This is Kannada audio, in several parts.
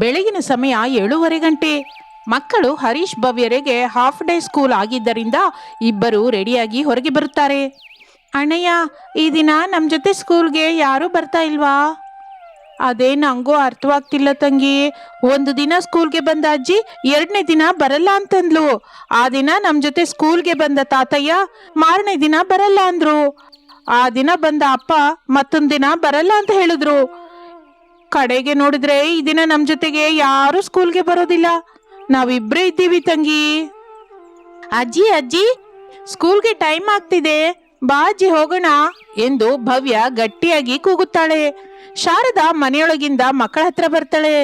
ಬೆಳಗಿನ ಸಮಯ ಏಳೂವರೆ ಗಂಟೆ. ಮಕ್ಕಳು ಹರೀಶ್ ಭವ್ಯರಿಗೆ ಹಾಫ್ ಡೇ ಸ್ಕೂಲ್ ಆಗಿದ್ದರಿಂದ ಇಬ್ಬರು ರೆಡಿಯಾಗಿ ಹೊರಗೆ ಬರುತ್ತಾರೆ. ಅಣ್ಣಯ್ಯ, ಈ ದಿನ ನಮ್ಮ ಜೊತೆ ಸ್ಕೂಲ್ಗೆ ಯಾರೂ ಬರ್ತಾ ಇಲ್ವಾ? ಅದೇ ನಂಗೂ ಅರ್ಥವಾಗ್ತಿಲ್ಲ ತಂಗಿ. ಒಂದು ದಿನ ಸ್ಕೂಲ್ಗೆ ಬಂದ ಅಜ್ಜಿ ಎರಡನೇ ದಿನ ಬರಲ್ಲ ಅಂತಂದ್ಲು. ಆ ದಿನ ನಮ್ಮ ಜೊತೆ ಸ್ಕೂಲ್ಗೆ ಬಂದ ತಾತಯ್ಯ ಮಾರನೇ ದಿನ ಬರಲ್ಲ ಅಂದ್ರು. ಆ ದಿನ ಬಂದ ಅಪ್ಪ ಮತ್ತೊಂದು ದಿನ ಬರಲ್ಲ ಅಂತ ಹೇಳಿದ್ರು. ಕಡೆಗೆ ನೋಡಿದ್ರೆ ಈ ದಿನ ನಮ್ ಜೊತೆಗೆ ಯಾರು ಸ್ಕೂಲ್ಗೆ ಬರೋದಿಲ್ಲ. ನಾವಿಬ್ರೇ ಇದ್ದೀವಿ ತಂಗಿ. ಅಜ್ಜಿ ಅಜ್ಜಿ, ಸ್ಕೂಲ್ಗೆ ಟೈಮ್ ಆಗ್ತಿದೆ. ಬಾ ಅಜ್ಜಿ, ಹೋಗೋಣ ಎಂದು ಭವ್ಯ ಗಟ್ಟಿಯಾಗಿ ಕೂಗುತ್ತಾಳೆ. ಶಾರದಾ ಮನೆಯೊಳಗಿಂದ ಮಕ್ಕಳ ಹತ್ರ ಬರ್ತಾಳೆ.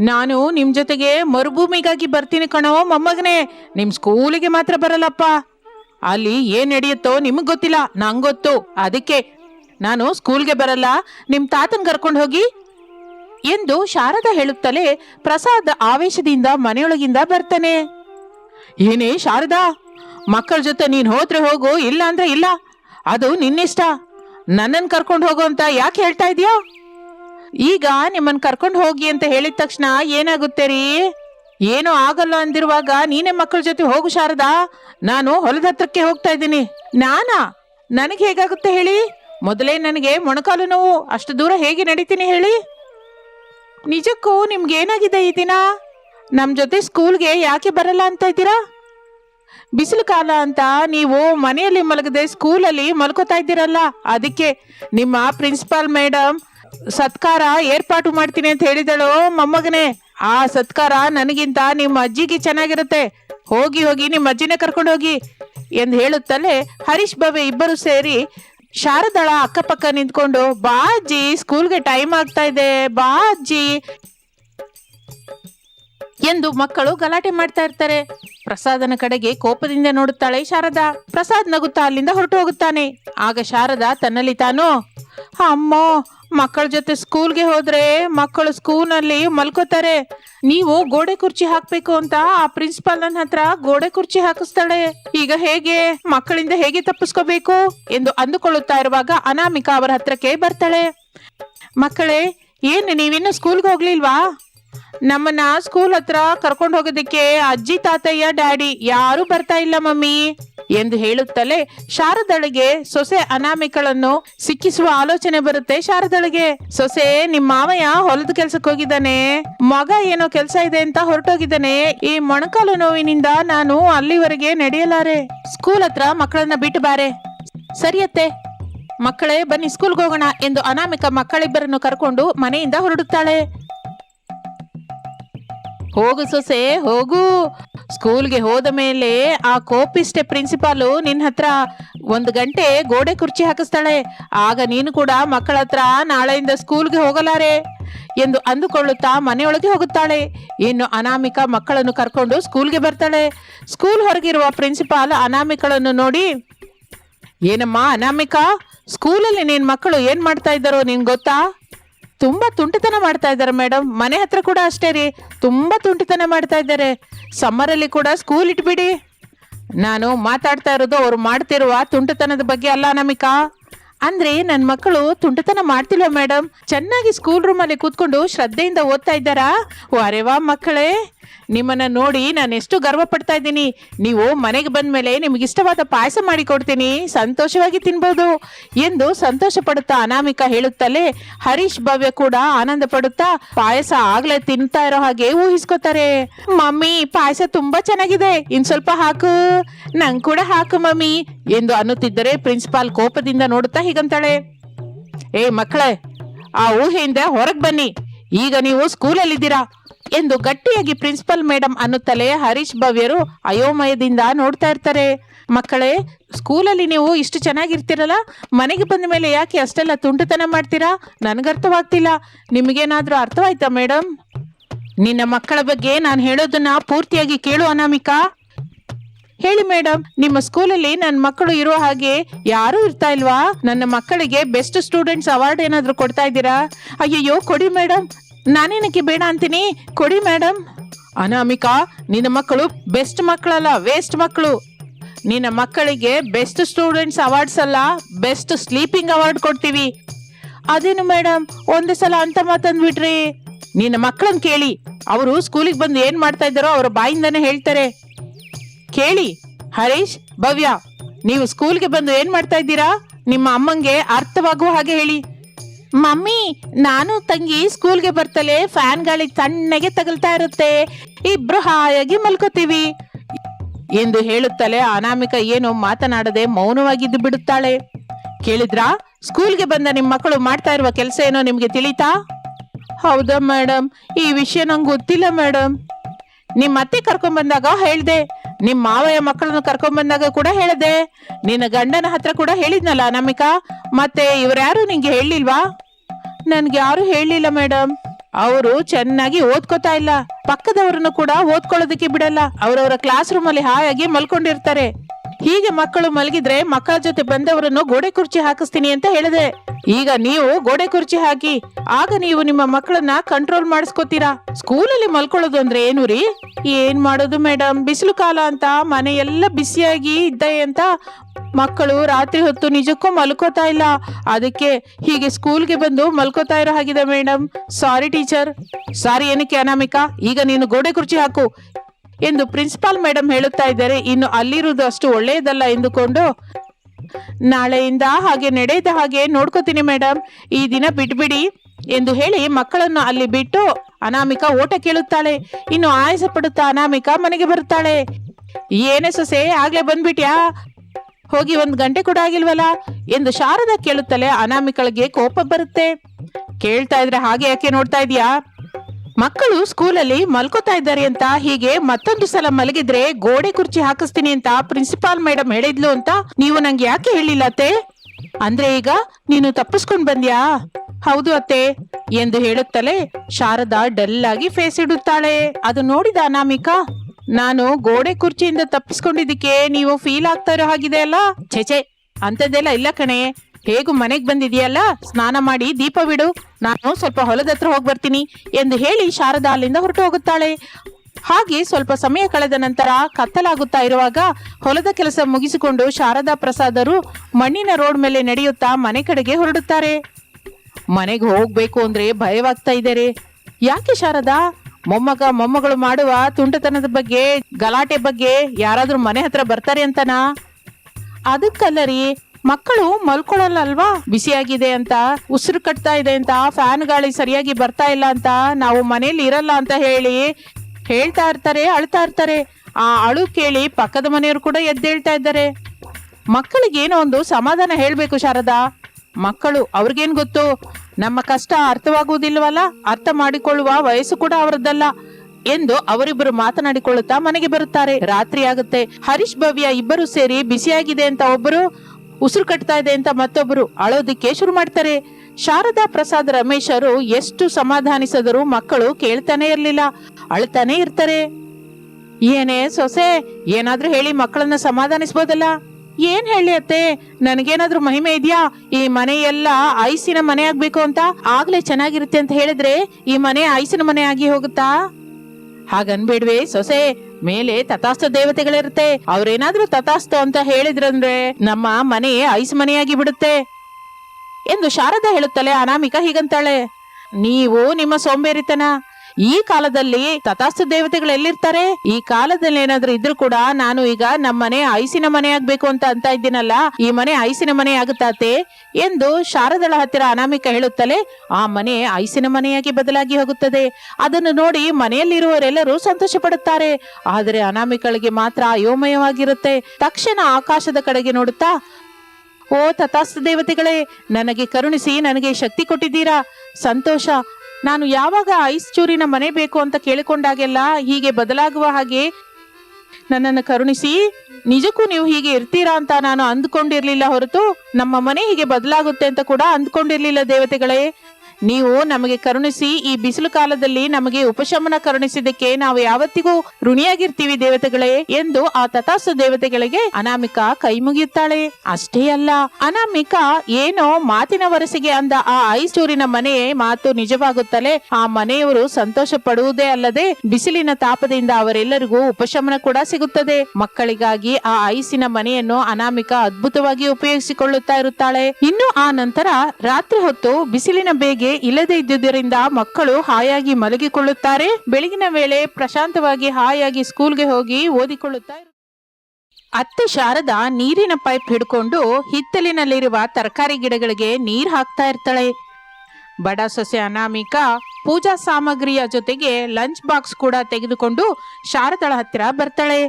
ನಾನು ನಿಮ್ ಜೊತೆಗೆ ಮರುಭೂಮಿಗಾಗಿ ಬರ್ತೀನಿ ಕಣೋ ಮೊಮ್ಮಗನೇ. ನಿಮ್ ಸ್ಕೂಲಿಗೆ ಮಾತ್ರ ಬರಲ್ಲಪ್ಪ. ಅಲ್ಲಿ ಏನ್ ನಡೆಯುತ್ತೋ ನಿಮಗ್ ಗೊತ್ತಿಲ್ಲ, ನಂಗೊತ್ತು. ಗೊತ್ತು ಅದಕ್ಕೆ ನಾನು ಸ್ಕೂಲ್ಗೆ ಬರಲ್ಲ, ನಿಮ್ ತಾತನ್ ಕರ್ಕೊಂಡು ಹೋಗಿ? ಎಂದು ಶಾರದಾ ಹೇಳುತ್ತಲೇ ಪ್ರಸಾದ್ ಆವೇಶದಿಂದ ಮನೆಯೊಳಗಿಂದ ಬರ್ತಾನೆ. ಏನೇ ಶಾರದಾ, ಮಕ್ಕಳ ಜೊತೆ ನೀನು ಹೋದ್ರೆ ಹೋಗು, ಇಲ್ಲ ಅಂದ್ರೆ ಇಲ್ಲ, ಅದು ನಿನ್ನಿಷ್ಟ. ನನ್ನನ್ ಕರ್ಕೊಂಡು ಹೋಗು ಅಂತ ಯಾಕೆ ಹೇಳ್ತಾ ಇದೀಯಾ? ಈಗ ನಿಮ್ಮನ್ ಕರ್ಕೊಂಡು ಹೋಗಿ ಅಂತ ಹೇಳಿದ ತಕ್ಷಣ ಏನಾಗುತ್ತೆ ರೀ? ಏನೂ ಆಗಲ್ಲ ಅಂದಿರುವಾಗ ನೀನೇ ಮಕ್ಕಳ ಜೊತೆ ಹೋಗು ಶಾರದಾ. ನಾನು ಹೊಲದ ಹತ್ರಕ್ಕೆ ಹೋಗ್ತಾ ಇದ್ದೀನಿ. ನಾನಾ? ನನಗೆ ಹೇಗಾಗುತ್ತೆ ಹೇಳಿ? ಮೊದಲೇ ನನಗೆ ಮೊಣಕಾಲು ನೋವು. ಅಷ್ಟು ದೂರ ಹೇಗೆ ನಡೀತೀನಿ ಹೇಳಿ? ನಿಜಕ್ಕೂ ನಿಮ್ಗೇನಾಗಿದೆ ಈ ದಿನ? ನಮ್ಮ ಜೊತೆ ಸ್ಕೂಲ್ಗೆ ಯಾಕೆ ಬರಲ್ಲ ಅಂತ ಇದ್ದೀರಾ? ಬಿಸಿಲು ಕಾಲ ಅಂತ ನೀವು ಮನೆಯಲ್ಲಿ ಮಲಗದೆ ಸ್ಕೂಲಲ್ಲಿ ಮಲ್ಕೋತಾ ಇದ್ದೀರಲ್ಲ. ಅದಕ್ಕೆ ನಿಮ್ಮ ಪ್ರಿನ್ಸಿಪಾಲ್ ಮೇಡಮ್ ಸತ್ಕಾರ ಏರ್ಪಾಟು ಮಾಡ್ತೀನಿ ಅಂತ ಹೇಳಿದಳು ಮೊಮ್ಮಗನೇ. ಆ ಸತ್ಕಾರ ನನಗಿಂತ ನಿಮ್ಮ ಅಜ್ಜಿಗೆ ಚೆನ್ನಾಗಿರುತ್ತೆ. ಹೋಗಿ ಹೋಗಿ ನಿಮ್ಮ ಅಜ್ಜಿನೇ ಕರ್ಕೊಂಡು ಹೋಗಿ ಎಂದು ಹೇಳುತ್ತಲೇ ಹರೀಶ್ ಬಾಬೆ ಇಬ್ಬರು ಸೇರಿ ಶಾರದಳ ಅಕ್ಕಪಕ್ಕ ನಿಂತ್ಕೊಂಡು ಬಾ ಅಜ್ಜಿ ಸ್ಕೂಲ್ಗೆ ಟೈಮ್ ಆಗ್ತಾ ಇದೆ ಬಾ ಅಜ್ಜಿ ಎಂದು ಮಕ್ಕಳು ಗಲಾಟೆ ಮಾಡ್ತಾ ಇರ್ತಾರೆ. ಪ್ರಸಾದನ ಕಡೆಗೆ ಕೋಪದಿಂದ ನೋಡುತ್ತಾಳೆ ಶಾರದಾ. ಪ್ರಸಾದ್ ನಗುತ್ತಾ ಅಲ್ಲಿಂದ ಹೊರಟು ಹೋಗುತ್ತಾನೆ. ಆಗ ಶಾರದಾ ತನ್ನಲ್ಲಿ ತಾನು, ಅಮ್ಮೋ, ಮಕ್ಕಳ ಜೊತೆ ಸ್ಕೂಲ್ಗೆ ಹೋದ್ರೆ ಮಕ್ಕಳು ಸ್ಕೂಲ್ನಲ್ಲಿ ಮಲ್ಕೋತಾರೆ. ನೀವು ಗೋಡೆ ಕುರ್ಚಿ ಹಾಕ್ಬೇಕು ಅಂತ ಆ ಪ್ರಿನ್ಸಿಪಾಲ್ ನನ್ನ ಹತ್ರ ಗೋಡೆ ಕುರ್ಚಿ ಹಾಕಿಸ್ತಾಳೆ. ಈಗ ಹೇಗೆ? ಮಕ್ಕಳಿಂದ ಹೇಗೆ ತಪ್ಪಿಸ್ಕೋಬೇಕು? ಎಂದು ಅಂದುಕೊಳ್ಳುತ್ತಾ ಇರುವಾಗ ಅನಾಮಿಕಾ ಅವರ ಹತ್ರಕ್ಕೆ ಬರ್ತಾಳೆ. ಮಕ್ಕಳೇ ಏನು ನೀವಿನ್ನು ಸ್ಕೂಲ್ಗೆ ಹೋಗ್ಲಿಲ್ವಾ? ನಮ್ಮನ್ನ ಸ್ಕೂಲ್ ಹತ್ರ ಕರ್ಕೊಂಡು ಹೋಗೋದಕ್ಕೆ ಅಜ್ಜಿ, ತಾತಯ್ಯ, ಡ್ಯಾಡಿ ಯಾರು ಬರ್ತಾ ಇಲ್ಲ ಮಮ್ಮಿ ಎಂದು ಹೇಳುತ್ತಲೇ ಶಾರದಳಿಗೆ ಸೊಸೆ ಅನಾಮಿಕಳನ್ನು ಸಿಕ್ಕಿಸುವ ಆಲೋಚನೆ ಬರುತ್ತೆ ಶಾರದಳಿಗೆ. ಸೊಸೆ ನಿಮ್ಮ ಮಾವಯ್ಯ ಹೊಲದ ಕೆಲ್ಸಕ್ಕೆ ಹೋಗಿದ್ದಾನೆ. ಮಗ ಏನೋ ಕೆಲ್ಸ ಇದೆ ಅಂತ ಹೊರಟೋಗಿದ್ದಾನೆ. ಈ ಮೊಣಕಾಲು ನೋವಿನಿಂದ ನಾನು ಅಲ್ಲಿವರೆಗೆ ನಡೆಯಲಾರೆ. ಸ್ಕೂಲ್ ಹತ್ರ ಮಕ್ಕಳನ್ನ ಬಿಟ್ಟು ಬಾರೆ. ಸರಿಯತ್ತೆ ಮಕ್ಕಳೇ, ಬನ್ನಿ ಸ್ಕೂಲ್ಗೆ ಹೋಗೋಣ ಎಂದು ಅನಾಮಿಕ ಮಕ್ಕಳಿಬ್ಬರನ್ನು ಕರ್ಕೊಂಡು ಮನೆಯಿಂದ ಹೊರಡುತ್ತಾಳೆ. ಹೋಗು ಸೊಸೆ, ಹೋಗು. ಸ್ಕೂಲ್ಗೆ ಹೋದ ಮೇಲೆ ಆ ಕೋಪಿಸ್ಟೆ ಪ್ರಿನ್ಸಿಪಾಲು ನಿನ್ನ ಹತ್ರ ಒಂದು ಗಂಟೆ ಗೋಡೆ ಕುರ್ಚಿ ಹಾಕಿಸ್ತಾಳೆ. ಆಗ ನೀನು ಕೂಡ ಮಕ್ಕಳ ಹತ್ರ ನಾಳೆಯಿಂದ ಸ್ಕೂಲ್ಗೆ ಹೋಗಲಾರೆ ಎಂದು ಅಂದುಕೊಳ್ಳುತ್ತಾ ಮನೆಯೊಳಗೆ ಹೋಗುತ್ತಾಳೆ. ಇನ್ನು ಅನಾಮಿಕ ಮಕ್ಕಳನ್ನು ಕರ್ಕೊಂಡು ಸ್ಕೂಲ್ಗೆ ಬರ್ತಾಳೆ. ಸ್ಕೂಲ್ ಹೊರಗಿರುವ ಪ್ರಿನ್ಸಿಪಾಲ್ ಅನಾಮಿಕಳನ್ನು ನೋಡಿ, ಏನಮ್ಮ ಅನಾಮಿಕ? ಸ್ಕೂಲಲ್ಲಿ ನಿನ್ನ ಮಕ್ಕಳು ಏನ್ ಮಾಡ್ತಾ ಇದ್ದಾರೋ ನಿನ್ ಗೊತ್ತಾ? ತುಂಬಾ ತುಂಟಿತನ ಮಾಡ್ತಾ ಇದ್ದಾರೆ ಮೇಡಮ್. ಮನೆ ಹತ್ರ ಕೂಡ ಅಷ್ಟೇ ರೀ. ತುಂಬಾ ತುಂಟಿತನ ಮಾಡ್ತಾ ಇದ್ದಾರೆ. ಸಮ್ಮರಲ್ಲಿ ಕೂಡ ಸ್ಕೂಲ್ ಇಟ್ಬಿಡಿ. ನಾನು ಮಾತಾಡ್ತಾ ಇರೋದು ಅವ್ರು ಮಾಡ್ತಿರುವ ತುಂಟತನದ ಬಗ್ಗೆ ಅಲ್ಲ ನಮಿಕಾ. ಅಂದ್ರೆ ನನ್ನ ಮಕ್ಕಳು ತುಂಟತನ ಮಾಡ್ತಿಲ್ವ ಮೇಡಮ್? ಚೆನ್ನಾಗಿ ಸ್ಕೂಲ್ ರೂಮಲ್ಲಿ ಕೂತ್ಕೊಂಡು ಶ್ರದ್ಧೆಯಿಂದ ಓದ್ತಾ ಇದ್ದಾರಾ? ವಾರೆ ವಾ ಮಕ್ಕಳೇ? ನಿಮ್ಮನ್ನ ನೋಡಿ ನಾನು ಎಷ್ಟು ಗರ್ವ ಪಡ್ತಾ ಇದ್ದೀನಿ. ನೀವು ಮನೆಗೆ ಬಂದ ಮೇಲೆ ನಿಮ್ಗೆ ಇಷ್ಟವಾದ ಪಾಯಸ ಮಾಡಿ ಕೊಡ್ತೀನಿ. ಸಂತೋಷವಾಗಿ ತಿನ್ಬೋದು ಎಂದು ಸಂತೋಷ ಪಡುತ್ತಾ ಅನಾಮಿಕ ಹೇಳುತ್ತಲೇ ಹರೀಶ್ ಭವ್ಯ ಕೂಡ ಆನಂದ ಪಡುತ್ತಾ ಪಾಯಸ ಆಗ್ಲೇ ತಿಂತಾ ಇರೋ ಹಾಗೆ ಊಹಿಸ್ಕೋತಾರೆ. ಮಮ್ಮಿ, ಪಾಯಸ ತುಂಬಾ ಚೆನ್ನಾಗಿದೆ. ಇನ್ ಸ್ವಲ್ಪ ಹಾಕು. ನಂಗ್ ಕೂಡ ಹಾಕು ಮಮ್ಮಿ ಎಂದು ಅನ್ನುತ್ತಿದ್ದರೆ ಪ್ರಿನ್ಸಿಪಾಲ್ ಕೋಪದಿಂದ ನೋಡುತ್ತಾ ಹೀಗಂತಾಳೆ. ಏ ಮಕ್ಕಳೇ, ಆ ಊಹೆಯಿಂದ ಹೊರಗೆ ಬನ್ನಿ. ಈಗ ನೀವು ಸ್ಕೂಲಲ್ಲಿದ್ದೀರಾ? ಎಂದು ಗಟ್ಟಿಯಾಗಿ ಪ್ರಿನ್ಸಿಪಲ್ ಮೇಡಮ್ ಅನ್ನುತ್ತಲೇ ಹರೀಶ್ ಭವ್ಯರು ಅಯೋಮಯದಿಂದ ನೋಡ್ತಾ ಇರ್ತಾರೆ. ಮಕ್ಕಳೇ, ಸ್ಕೂಲಲ್ಲಿ ನೀವು ಇಷ್ಟು ಚೆನ್ನಾಗಿರ್ತೀರಲ್ಲ? ಮನೆಗೆ ಬಂದ ಮೇಲೆ ಯಾಕೆ ಅಷ್ಟೆಲ್ಲ ತುಂಟತನ ಮಾಡ್ತೀರಾ? ನನಗರ್ಥವಾಗ್ತಿಲ್ಲ. ನಿಮಗೇನಾದ್ರೂ ಅರ್ಥವಾಯ್ತಾ ಮೇಡಮ್ ನಿನ್ನ ಮಕ್ಕಳ ಬಗ್ಗೆ ನಾನು ಹೇಳೋದನ್ನ ಪೂರ್ತಿಯಾಗಿ ಕೇಳು ಅನಾಮಿಕಾ. ಹೇಳಿ ಮೇಡಮ್ ನಿಮ್ಮ ಸ್ಕೂಲಲ್ಲಿ ನನ್ನ ಮಕ್ಕಳು ಇರೋ ಹಾಗೆ ಯಾರು ಇರ್ತಾ ಇಲ್ವಾ? ನನ್ನ ಮಕ್ಕಳಿಗೆ ಬೆಸ್ಟ್ ಸ್ಟೂಡೆಂಟ್ಸ್ ಅವಾರ್ಡ್ ಏನಾದರೂ ಕೊಡ್ತಾ ಇದ್ದೀರಾ? ಅಯ್ಯಯ್ಯೋ, ಕೊಡಿ ಮೇಡಮ್ ನಾನೇನಕ್ಕೆ ಬೇಡ ಅಂತೀನಿ? ಕೊಡಿ ಮೇಡಮ್ ಅನಾಮಿಕಾ ನಿನ್ನ ಮಕ್ಕಳು ಬೆಸ್ಟ್ ಮಕ್ಕಳಲ್ಲ ವೇಸ್ಟ್ ಮಕ್ಕಳು. ನಿನ್ನ ಮಕ್ಕಳಿಗೆ ಬೆಸ್ಟ್ ಸ್ಟೂಡೆಂಟ್ಸ್ ಅವಾರ್ಡ್ಸ್ ಅಲ್ಲ ಬೆಸ್ಟ್ ಸ್ಲೀಪಿಂಗ್ ಅವಾರ್ಡ್ ಕೊಡ್ತೀವಿ. ಅದೇನು ಮೇಡಮ್ ಒಂದು ಸಲ ಅಂತ ಮಾತಂದ್ಬಿಟ್ರಿ ನಿನ್ನ ಮಕ್ಕಳನ್ನ ಕೇಳಿ. ಅವರು ಸ್ಕೂಲಿಗೆ ಬಂದು ಏನ್ ಮಾಡ್ತಾ ಇದ್ದಾರೋ ಅವರ ಬಾಯಿಂದಾನೆ ಹೇಳ್ತಾರೆ. ಕೇಳಿ, ಹರೀಶ್, ಭವ್ಯ, ನೀವು ಸ್ಕೂಲ್ಗೆ ಬಂದು ಏನ್ ಮಾಡ್ತಾ ಇದ್ದೀರಾ? ನಿಮ್ಮ ಅಮ್ಮಂಗೆ ಅರ್ಥವಾಗುವ ಹಾಗೆ ಹೇಳಿ. ಮಮ್ಮಿ, ನಾನು ತಂಗಿ ಸ್ಕೂಲ್ಗೆ ಬರ್ತಲೆ ಫ್ಯಾನ್ ಗಾಳಿ ತಣ್ಣಗೆ ತಗಲ್ತಾ ಇರುತ್ತೆ. ಇಬ್ರು ಹಾಯಾಗಿ ಮಲ್ಕೋತೀವಿ. ಎಂದು ಹೇಳುತ್ತಲೇ ಅನಾಮಿಕ ಏನು ಮಾತನಾಡದೆ ಮೌನವಾಗಿದ್ದು ಬಿಡುತ್ತಾಳೆ. ಕೇಳಿದ್ರಾ, ಸ್ಕೂಲ್ಗೆ ಬಂದ ನಿಮ್ಮ ಮಕ್ಕಳು ಮಾಡ್ತಾ ಇರುವ ಕೆಲಸ ಏನೋ ನಿಮಗೆ ತಿಳಿತಾ? ಹೌದಾ ಮೇಡಮ್ ಈ ವಿಷಯ ನಂಗೆ ಗೊತ್ತಿಲ್ಲ ಮೇಡಮ್ ನಿಮ್ಮ ಅತ್ತೆ ಕರ್ಕೊಂಡ್ ಬಂದಾಗ ಹೇಳ್ದೆ ನಿಮ್ ಮಾವಯ್ಯ ಮಕ್ಕಳನ್ನು ಕರ್ಕೊಂಡ್ ಬಂದಾಗ ಕೂಡ ಹೇಳಿದೆ. ನಿನ್ನ ಗಂಡನ ಹತ್ರ ಕೂಡ ಹೇಳಿದ್ನಲ್ಲ ನಮಿಕಾ? ಮತ್ತೆ ಇವ್ರ್ಯಾರು ನಿಂಗೆ ಹೇಳಿಲ್ವಾ? ನನ್ಗೆ ಯಾರು ಹೇಳಿಲ್ಲ ಮೇಡಮ್ ಅವರು ಚೆನ್ನಾಗಿ ಓದ್ಕೋತಾ ಇಲ್ಲ. ಪಕ್ಕದವರನ್ನು ಕೂಡ ಓದ್ಕೊಳ್ಳೋದಕ್ಕೆ ಬಿಡಲ್ಲ. ಅವರವರ ಕ್ಲಾಸ್ ರೂಮ್ ಅಲ್ಲಿ ಹಾಯಾಗಿ ಮಲ್ಕೊಂಡಿರ್ತಾರೆ. ಹೀಗೆ ಮಕ್ಕಳು ಮಲಗಿದ್ರೆ ಮಕ್ಕಳ ಜೊತೆ ಬಂದವರನ್ನು ಗೋಡೆ ಕುರ್ಚಿ ಹಾಕಿಸ್ತೀನಿ ಅಂತ ಹೇಳಿದೆ. ಈಗ ನೀವು ಗೋಡೆ ಕುರ್ಚಿ ಹಾಕಿ, ಆಗ ನೀವು ನಿಮ್ಮ ಮಕ್ಕಳನ್ನ ಕಂಟ್ರೋಲ್ ಮಾಡಿಸ್ಕೋತೀರಾ? ಸ್ಕೂಲಲ್ಲಿ ಮಲ್ಕೊಳ್ಳೋದು ಅಂದ್ರೆ ಏನು ರೀ? ಏನ್ ಮಾಡೋದು ಮೇಡಮ್ ಬಿಸಿಲು ಕಾಲ ಅಂತ, ಮನೆಯೆಲ್ಲ ಬಿಸಿಯಾಗಿ ಇದ್ದೆ ಅಂತ ಮಕ್ಕಳು ರಾತ್ರಿ ಹೊತ್ತು ನಿಜಕ್ಕೂ ಮಲ್ಕೋತಾ ಇಲ್ಲ. ಅದಕ್ಕೆ ಹೀಗೆ ಸ್ಕೂಲ್ಗೆ ಬಂದು ಮಲ್ಕೋತಾ ಇರೋ ಹಾಗಿದೆ ಮೇಡಮ್ ಸಾರಿ ಟೀಚರ್ ಸಾರಿ ಏನಕ್ಕೆ ಅನಾಮಿಕಾ? ಈಗ ನೀನು ಗೋಡೆ ಕುರ್ಚಿ ಹಾಕು ಎಂದು ಪ್ರಿನ್ಸಿಪಾಲ್ ಮೇಡಮ್ ಹೇಳುತ್ತಾ ಇದ್ದಾರೆ. ಇನ್ನು ಅಲ್ಲಿರುವುದು ಅಷ್ಟು ಒಳ್ಳೆಯದಲ್ಲ ಎಂದುಕೊಂಡು ನಾಳೆಯಿಂದ ಹಾಗೆ ನಡೆಯದ ಹಾಗೆ ನೋಡ್ಕೋತೀನಿ ಮೇಡಮ್. ಈ ದಿನ ಬಿಟ್ಬಿಡಿ ಎಂದು ಹೇಳಿ ಮಕ್ಕಳನ್ನು ಅಲ್ಲಿ ಬಿಟ್ಟು ಅನಾಮಿಕಾ ಓಟ ಕೇಳುತ್ತಾಳೆ. ಇನ್ನು ಆಯಾಸ ಪಡುತ್ತಾ ಅನಾಮಿಕ ಮನೆಗೆ ಬರುತ್ತಾಳೆ. ಏನೇ ಸೊಸೆ, ಆಗ್ಲೇ ಬಂದ್ಬಿಟ್ಯಾ? ಹೋಗಿ ಒಂದ್ ಗಂಟೆ ಕೂಡ ಆಗಿಲ್ವಲ್ಲ? ಎಂದು ಶಾರದಾ ಕೇಳುತ್ತಲೇ ಅನಾಮಿಕಳಿಗೆ ಕೋಪ ಬರುತ್ತೆ. ಕೇಳ್ತಾ ಇದ್ರೆ ಹಾಗೆ ಯಾಕೆ ನೋಡ್ತಾ ಇದೀಯಾ ಮಕ್ಕಳು ಸ್ಕೂಲಲ್ಲಿ ಮಲ್ಕೋತಾ ಇದ್ದಾರೆ ಅಂತ ಹೀಗೆ ಮತ್ತೊಂದು ಸಲ ಮಲಗಿದ್ರೆ ಗೋಡೆ ಕುರ್ಚಿ ಹಾಕಿಸ್ತೀನಿ ಅಂತ ಪ್ರಿನ್ಸಿಪಾಲ್ ಮೇಡಮ್ ಹೇಳಿದ್ಲು ಅಂತ ನೀವು ನಂಗೆ ಯಾಕೆ ಹೇಳಿಲ್ಲ ಅತ್ತೆ? ಅಂದ್ರೆ ಈಗ ನೀನು ತಪ್ಪಿಸ್ಕೊಂಡ್ ಬಂದ್ಯಾ? ಹೌದು ಅತ್ತೆ. ಎಂದು ಹೇಳುತ್ತಲೇ ಶಾರದಾ ಡಲ್ ಆಗಿ ಫೇಸ್ ಇಡುತ್ತಾಳೆ. ಅದು ನೋಡಿದ ಅನಾಮಿಕಾ, ನಾನು ಗೋಡೆ ಕುರ್ಚಿಯಿಂದ ತಪ್ಪಿಸ್ಕೊಂಡಿದ್ದಕ್ಕೆ ನೀವು ಫೀಲ್ ಆಗ್ತಾ ಇರೋ ಹಾಗಿದೆ ಅಲ್ಲ ಛೆಚೆ ಅಂತದೆಲ್ಲ ಇಲ್ಲ ಕಣೆ. ಹೇಗೂ ಮನೆಗ್ ಬಂದಿದೆಯಲ್ಲ? ಸ್ನಾನ ಮಾಡಿ ದೀಪ ಬಿಡು. ನಾನು ಸ್ವಲ್ಪ ಹೊಲದ ಹತ್ರ ಹೋಗಿ ಬರ್ತೀನಿ ಎಂದು ಹೇಳಿ ಶಾರದಾ ಅಲ್ಲಿಂದ ಹೊರಟು ಹೋಗುತ್ತಾಳೆ. ಹಾಗೆ ಸ್ವಲ್ಪ ಸಮಯ ಕಳೆದ ನಂತರ ಕತ್ತಲಾಗುತ್ತಾ ಇರುವಾಗ ಹೊಲದ ಕೆಲಸ ಮುಗಿಸಿಕೊಂಡು ಶಾರದಾ ಪ್ರಸಾದರು ಮಣ್ಣಿನ ರೋಡ್ ಮೇಲೆ ನಡೆಯುತ್ತಾ ಮನೆ ಕಡೆಗೆ ಹೊರಡುತ್ತಾರೆ. ಮನೆಗೆ ಹೋಗ್ಬೇಕು ಅಂದ್ರೆ ಭಯವಾಗ್ತಾ ಇದ್ದಾರೆ. ಯಾಕೆ ಶಾರದಾ? ಮೊಮ್ಮಗ ಮೊಮ್ಮಗಳು ಮಾಡುವ ತುಂಟತನದ ಬಗ್ಗೆ, ಗಲಾಟೆ ಬಗ್ಗೆ ಯಾರಾದ್ರೂ ಮನೆ ಹತ್ರ ಬರ್ತಾರೆ ಅಂತನಾ? ಅದಕ್ಕಲ್ಲ ರೀ ಮಕ್ಕಳು ಮಲ್ಕೊಳ್ಳಲ್ಲ ಅಲ್ವಾ ಬಿಸಿಯಾಗಿದೆ ಅಂತ, ಉಸಿರು ಕಟ್ತಾ ಇದೆ ಅಂತ ಫ್ಯಾನ್ ಗಾಳಿ ಸರಿಯಾಗಿ ಬರ್ತಾ ಇಲ್ಲ ಅಂತ ನಾವು ಮನೇಲಿ ಇರಲ್ಲ ಅಂತ ಹೇಳಿ ಹೇಳ್ತಾ ಇರ್ತಾರೆ, ಅಳ್ತಾ ಇರ್ತಾರೆ. ಆ ಅಳು ಕೇಳಿ ಪಕ್ಕದ ಮನೆಯವರು ಕೂಡ ಎದ್ದೇಳ್ತಾ ಇದ್ದಾರೆ. ಮಕ್ಕಳಿಗೆ ಏನೋ ಒಂದು ಸಮಾಧಾನ ಹೇಳ್ಬೇಕು ಶಾರದಾ. ಮಕ್ಕಳು, ಅವ್ರಿಗೇನ್ ಗೊತ್ತು? ನಮ್ಮ ಕಷ್ಟ ಅರ್ಥವಾಗುವುದಿಲ್ವಲ್ಲ? ಅರ್ಥ ಮಾಡಿಕೊಳ್ಳುವ ವಯಸ್ಸು ಕೂಡ ಅವರದ್ದಲ್ಲ ಎಂದು ಅವರಿಬ್ಬರು ಮಾತನಾಡಿಕೊಳ್ಳುತ್ತಾ ಮನೆಗೆ ಬರುತ್ತಾರೆ. ರಾತ್ರಿ ಆಗುತ್ತೆ. ಹರೀಶ್ ಭವ್ಯ ಇಬ್ಬರು ಸೇರಿ ಬಿಸಿಯಾಗಿದೆ ಅಂತ ಒಬ್ಬರು ಉಸಿರು ಕಟ್ತಾ ಇದೆ ಅಂತ ಮತ್ತೊಬ್ಬರು ಅಳೋದಿಕ್ಕೆ ಶುರು ಮಾಡ್ತಾರೆ. ಶಾರದಾ ಪ್ರಸಾದ್ ರಮೇಶ್ ಅವರು ಎಷ್ಟು ಸಮಾಧಾನಿಸಿದರೂ ಮಕ್ಕಳು ಕೇಳ್ತಾನೆ ಇರಲಿಲ್ಲ. ಅಳ್ತಾನೆ ಇರ್ತಾರೆ. ಏನೇ ಸೊಸೆ, ಏನಾದ್ರೂ ಹೇಳಿ ಮಕ್ಕಳನ್ನ ಸಮಾಧಾನಿಸ್ಬೋದಲ್ಲ? ಏನ್ ಹೇಳಿ ಅತ್ತೆ? ನನ್ಗೇನಾದ್ರೂ ಮಹಿಮೆ ಇದೆಯಾ? ಈ ಮನೆ ಎಲ್ಲ ಐಸಿನ ಮನೆ ಆಗ್ಬೇಕು ಅಂತ ಆಗ್ಲೇ ಚೆನ್ನಾಗಿರುತ್ತೆ ಅಂತ ಹೇಳಿದ್ರೆ ಈ ಮನೆ ಐಸಿನ ಮನೆ ಆಗಿ ಹೋಗುತ್ತಾ? ಹಾಗನ್ಬೇಡ್ವೆ ಸೊಸೆ ಮೇಲೆ ತಥಾಸ್ತು ದೇವತೆಗಳಿರುತ್ತೆ. ಅವ್ರೇನಾದ್ರೂ ತಥಾಸ್ತು ಅಂತ ಹೇಳಿದ್ರಂದ್ರೆ ನಮ್ಮ ಮನೆ ಐಸ್ ಮನೆಯಾಗಿ ಬಿಡುತ್ತೆ ಎಂದು ಶಾರದಾ ಹೇಳುತ್ತಲೇ ಅನಾಮಿಕ ಹೀಗಂತಾಳೆ. ನೀವು ನಿಮ್ಮ ಸೋಂಬೇರಿತನ ಈ ಕಾಲದಲ್ಲಿ ತಥಾಸ್ತು ದೇವತೆಗಳು ಎಲ್ಲಿರ್ತಾರೆ? ಈ ಕಾಲದಲ್ಲಿ ಏನಾದ್ರೂ ಇದ್ರು ಕೂಡ ನಾನು ಈಗ ನಮ್ಮ ಮನೆ ಐಸಿನ ಮನೆ ಆಗ್ಬೇಕು ಅಂತ ಅಂತ ಇದ್ದೀನಲ್ಲ, ಈ ಮನೆ ಐಸಿನ ಮನೆ ಆಗುತ್ತಾತೆ ಎಂದು ಶಾರದಳ ಹತ್ತಿರ ಅನಾಮಿಕ ಹೇಳುತ್ತಲೇ ಆ ಮನೆ ಐಸಿನ ಮನೆಯಾಗಿ ಬದಲಾಗಿ ಹೋಗುತ್ತದೆ. ಅದನ್ನು ನೋಡಿ ಮನೆಯಲ್ಲಿರುವವರೆಲ್ಲರೂ ಸಂತೋಷ ಪಡುತ್ತಾರೆ ಆದರೆ ಅನಾಮಿಕಳಿಗೆ ಮಾತ್ರ ಅಯೋಮಯವಾಗಿರುತ್ತೆ. ತಕ್ಷಣ ಆಕಾಶದ ಕಡೆಗೆ ನೋಡುತ್ತಾ, ಓ ತಥಾಸ್ತು ದೇವತೆಗಳೇ, ನನಗೆ ಕರುಣಿಸಿ ನನಗೆ ಶಕ್ತಿ ಕೊಟ್ಟಿದ್ದೀರಾ? ಸಂತೋಷ. ನಾನು ಯಾವಾಗ ಐಸ್ ಚೂರಿನ ಮನೆ ಬೇಕು ಅಂತ ಕೇಳಿಕೊಂಡಾಗೆಲ್ಲ ಹೀಗೆ ಬದಲಾಗುವ ಹಾಗೆ ನನ್ನನ್ನು ಕರುಣಿಸಿ, ನಿಜಕ್ಕೂ ನೀವು ಹೀಗೆ ಇರ್ತೀರಾ ಅಂತ ನಾನು ಅಂದ್ಕೊಂಡಿರ್ಲಿಲ್ಲ ಹೊರತು ನಮ್ಮ ಮನೆ ಹೀಗೆ ಬದಲಾಗುತ್ತೆ ಅಂತ ಕೂಡ ಅಂದ್ಕೊಂಡಿರ್ಲಿಲ್ಲ ದೇವತೆಗಳೇ. ನೀವು ನಮಗೆ ಕರುಣಿಸಿ, ಈ ಬಿಸಿಲು ಕಾಲದಲ್ಲಿ ನಮಗೆ ಉಪಶಮನ ಕರುಣಿಸಿದ್ದಕ್ಕೆ ನಾವು ಯಾವತ್ತಿಗೂ ಋಣಿಯಾಗಿರ್ತೀವಿ ದೇವತೆಗಳೇ ಎಂದು ಆ ತಥಾಸ್ತು ದೇವತೆಗಳಿಗೆ ಅನಾಮಿಕಾ ಕೈ ಮುಗಿಯುತ್ತಾಳೆ. ಅಷ್ಟೇ ಅಲ್ಲ, ಅನಾಮಿಕಾ ಏನೋ ಮಾತಿನ ವರಸೆಗೆ ಅಂದ ಆ ಐಸೂರಿನ ಮನೆ ಮಾತು ನಿಜವಾಗುತ್ತಲೇ ಆ ಮನೆಯವರು ಸಂತೋಷ ಪಡುವುದೇ ಅಲ್ಲದೆ ಬಿಸಿಲಿನ ತಾಪದಿಂದ ಅವರೆಲ್ಲರಿಗೂ ಉಪಶಮನ ಕೂಡ ಸಿಗುತ್ತದೆ. ಮಕ್ಕಳಿಗಾಗಿ ಆ ಐಸಿನ ಮನೆಯನ್ನು ಅನಾಮಿಕ ಅದ್ಭುತವಾಗಿ ಉಪಯೋಗಿಸಿಕೊಳ್ಳುತ್ತಾ ಇರುತ್ತಾಳೆ. ಇನ್ನು ಆ ನಂತರ ರಾತ್ರಿ ಹೊತ್ತು ಬಿಸಿಲಿನ ಬೇಗೆ ಇಲ್ಲದೇ ಇದ್ದುದರಿಂದ ಮಕ್ಕಳು ಹಾಯಾಗಿ ಮಲಗಿಕೊಳ್ಳುತ್ತಾರೆ. ಬೆಳಗಿನ ವೇಳೆ ಪ್ರಶಾಂತವಾಗಿ ಹಾಯಾಗಿ ಸ್ಕೂಲ್ಗೆ ಹೋಗಿ ಓದಿಕೊಳ್ಳುತ್ತಾ ಇರು- ಅತ್ತೆ ಶಾರದಾ ನೀರಿನ ಪೈಪ್ ಹಿಡ್ಕೊಂಡು ಹಿತ್ತಲಿನಲ್ಲಿರುವ ತರಕಾರಿ ಗಿಡಗಳಿಗೆ ನೀರು ಹಾಕ್ತಾ ಇರ್ತಾಳೆ. ಬಡ ಸೊಸೆ ಅನಾಮಿಕ ಪೂಜಾ ಸಾಮಗ್ರಿಯ ಜೊತೆಗೆ ಲಂಚ್ ಬಾಕ್ಸ್ ಕೂಡ ತೆಗೆದುಕೊಂಡು ಶಾರದಳ ಹತ್ತಿರ ಬರ್ತಾಳೆ.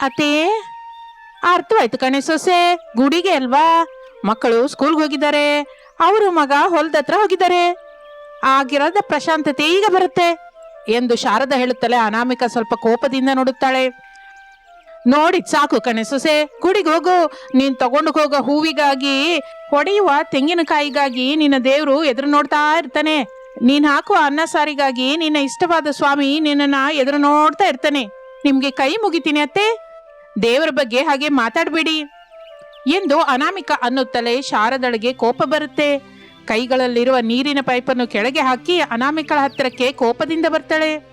ಅತ್ತೇ, ಅರ್ಥವಾಯ್ತು ಕಣೆ ಸೊಸೆ, ಗುಡಿಗೆ ಅಲ್ವಾ? ಮಕ್ಕಳು ಸ್ಕೂಲ್ಗೆ ಹೋಗಿದ್ದಾರೆ. ಅವರು ಮಗ ಹೊಲದತ್ರ ಹೋಗಿದ್ದಾರೆ. ಆಗಿರದ ಪ್ರಶಾಂತತೆ ಈಗ ಬರುತ್ತೆ ಎಂದು ಶಾರದಾ ಹೇಳುತ್ತಲೇ ಅನಾಮಿಕ ಸ್ವಲ್ಪ ಕೋಪದಿಂದ ನೋಡುತ್ತಾಳೆ. ನೋಡಿ ಸಾಕು ಕಣೆ ಸೊಸೆ, ಗುಡಿಗೆ ಹೋಗು. ನೀನ್ ತಗೊಂಡು ಹೋಗೋ ಹೂವಿಗಾಗಿ, ಹೊಡೆಯುವ ತೆಂಗಿನಕಾಯಿಗಾಗಿ ನಿನ್ನ ದೇವರು ಎದುರು ನೋಡ್ತಾ ಇರ್ತಾನೆ. ನೀನ್ ಹಾಕುವ ಅನ್ನ ಸಾರಿಗಾಗಿ ನಿನ್ನ ಇಷ್ಟವಾದ ಸ್ವಾಮಿ ನಿನ್ನನ್ನ ಎದುರು ನೋಡ್ತಾ ಇರ್ತಾನೆ. ನಿಮ್ಗೆ ಕೈ ಮುಗಿತೀನಿ ಅತ್ತೆ. ದೇವರ ಬಗ್ಗೆ ಹಾಗೆ ಮಾತಾಡಬೇಡಿ. ಎಂದು ಅನಾಮಿಕ ಅನ್ನುತ್ತಲೇ ಶಾರದಳಿಗೆ ಕೋಪ ಬರುತ್ತೆ. ಕೈಗಳಲ್ಲಿರುವ ನೀರಿನ ಪೈಪನ್ನು ಕೆಳಗೆ ಹಾಕಿ ಅನಾಮಿಕಳ ಹತ್ತಿರಕ್ಕೆ ಕೋಪದಿಂದ ಬರ್ತಾಳೆ.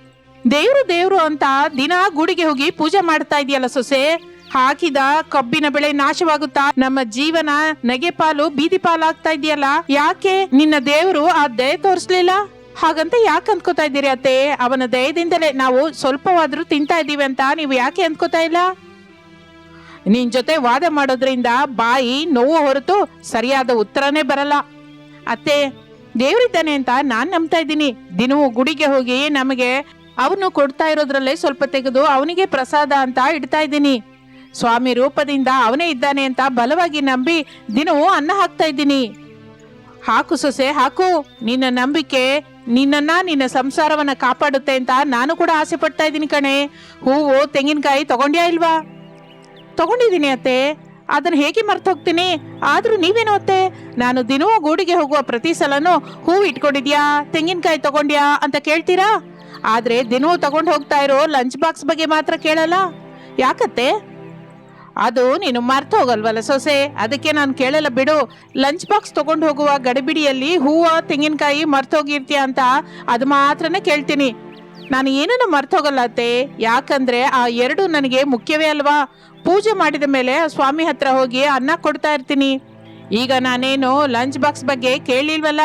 ದೇವ್ರು ದೇವ್ರು ಅಂತ ದಿನ ಗುಡಿಗೆ ಹೋಗಿ ಪೂಜೆ ಮಾಡ್ತಾ ಇದೆಯಲ್ಲ ಸೊಸೆ? ಹಾಕಿದ ಕಬ್ಬಿನ ಬೆಳೆ ನಾಶವಾಗುತ್ತಾ? ನಮ್ಮ ಜೀವನ ನಗೆ ಪಾಲು ಬೀದಿ ಇದೆಯಲ್ಲ? ಯಾಕೆ? ನಿನ್ನ ದೇವರು ಆ ದಯ ತೋರಿಸ್ಲಿಲ್ಲ? ಹಾಗಂತ ಯಾಕೆ ಅಂದ್ಕೋತಾ ಇದ್ದೀರಿ ಅತ್ತೆ? ಅವನ ದಯದಿಂದಲೇ ನಾವು ಸ್ವಲ್ಪವಾದ್ರೂ ತಿಂತಾ ಇದ್ದೀವಿ ಅಂತ ನೀವು ಯಾಕೆ ಅಂದ್ಕೋತಾ ಇಲ್ಲ? ನಿನ್ ಜೊತೆ ವಾದ ಮಾಡೋದ್ರಿಂದ ಬಾಯಿ ನೋವು ಹೊರತು ಸರಿಯಾದ ಉತ್ತರನೇ ಬರಲ್ಲ. ಅತ್ತೆ, ದೇವ್ರಿದ್ದಾನೆ ಅಂತ ನಾನ್ ನಂಬ್ತಾ ಇದ್ದೀನಿ. ದಿನವೂ ಗುಡಿಗೆ ಹೋಗಿ ನಮಗೆ ಅವನು ಕೊಡ್ತಾ ಇರೋದ್ರಲ್ಲೇ ಸ್ವಲ್ಪ ತೆಗೆದು ಅವನಿಗೆ ಪ್ರಸಾದ ಅಂತ ಇಡ್ತಾ ಇದ್ದೀನಿ. ಸ್ವಾಮಿ ರೂಪದಿಂದ ಅವನೇ ಇದ್ದಾನೆ ಅಂತ ಬಲವಾಗಿ ನಂಬಿ ದಿನವೂ ಅನ್ನ ಹಾಕ್ತಾ ಇದ್ದೀನಿ. ಹಾಕು ಸೊಸೆ, ಹಾಕು. ನಿನ್ನ ನಂಬಿಕೆ ನಿನ್ನನ್ನ ನಿನ್ನ ಸಂಸಾರವನ್ನ ಕಾಪಾಡುತ್ತೆ ಅಂತ ನಾನು ಕೂಡ ಆಸೆ ಪಡ್ತಾ ಇದ್ದೀನಿ ಕಣೆ. ಹೂವು, ತೆಂಗಿನಕಾಯಿ ತಗೊಂಡ್ಯಾ ಇಲ್ವಾ? ತಗೊಂಡಿದ್ದೀನಿ ಅತ್ತೆ. ಅದನ್ನ ಹೇಗೆ ಮರ್ತು ಹೋಗ್ತೀನಿ ಆದ್ರೂ ನೀವೇನು ಅತ್ತೆ? ನಾನು ದಿನವೂ ಗೂಡಿಗೆ ಹೋಗುವ ಪ್ರತಿ ಸಲನೂ ಹೂವು ಇಟ್ಕೊಂಡಿದ್ಯಾ? ತೆಂಗಿನಕಾಯಿ ತಗೊಂಡ್ಯಾ ಅಂತ ಕೇಳ್ತೀರಾ? ಆದ್ರೆ ದಿನವೂ ತಗೊಂಡು ಹೋಗ್ತಾ ಇರೋ ಲಂಚ್ ಬಾಕ್ಸ್ ಬಗ್ಗೆ ಮಾತ್ರ ಕೇಳಲ್ಲ. ಯಾಕತ್ತೆ? ಅದು ನೀನು ಮರ್ತು ಹೋಗಲ್ವಲ್ಲ ಸೊಸೆ. ಅದಕ್ಕೆ ನಾನು ಕೇಳಲ್ಲ ಬಿಡು. ಲಂಚ್ ಬಾಕ್ಸ್ ತಗೊಂಡು ಹೋಗುವ ಗಡಿಬಿಡಿಯಲ್ಲಿ ಹೂವು, ತೆಂಗಿನಕಾಯಿ ಮರ್ತೋಗಿರ್ತೀಯ ಅಂತ ಅದು ಮಾತ್ರನೇ ಕೇಳ್ತೀನಿ. ನಾನು ಏನನ್ನು ಮರ್ತೋಗಲ್ಲ ಅತ್ತೆ ಯಾಕಂದ್ರೆ ಆ ಎರಡು ನನಗೆ ಮುಖ್ಯವೇ ಅಲ್ವಾ? ಪೂಜೆ ಮಾಡಿದ ಮೇಲೆ ಸ್ವಾಮಿ ಹತ್ರ ಹೋಗಿ ಅನ್ನ ಕೊಡ್ತಾ ಇರ್ತೀನಿ. ಈಗ ನಾನೇನು ಲಂಚ್ ಬಾಕ್ಸ್ ಬಗ್ಗೆ ಕೇಳಿಲ್ವಲ್ಲ?